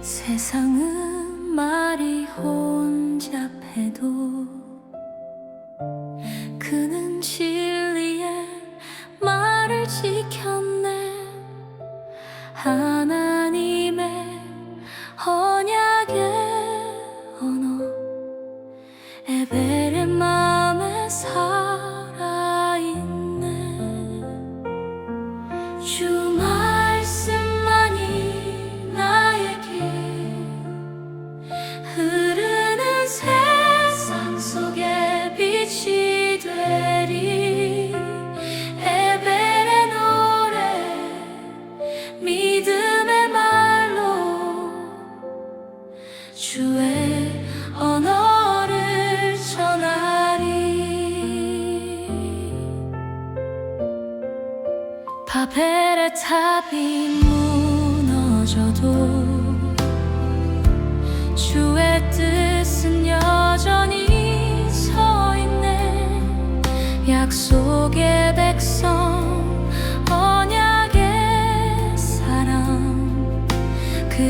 세상은 말이 혼잡해도 그는 진리의 말을 지켰네. 하나님의 언약의 언어. 에벨의 맘에 살아있네. 주 주의 언어를 전하리. 바벨의 탑이 무너져도 주의 뜻은 여전히 서 있네. 약속의 백성 언약의 사랑 그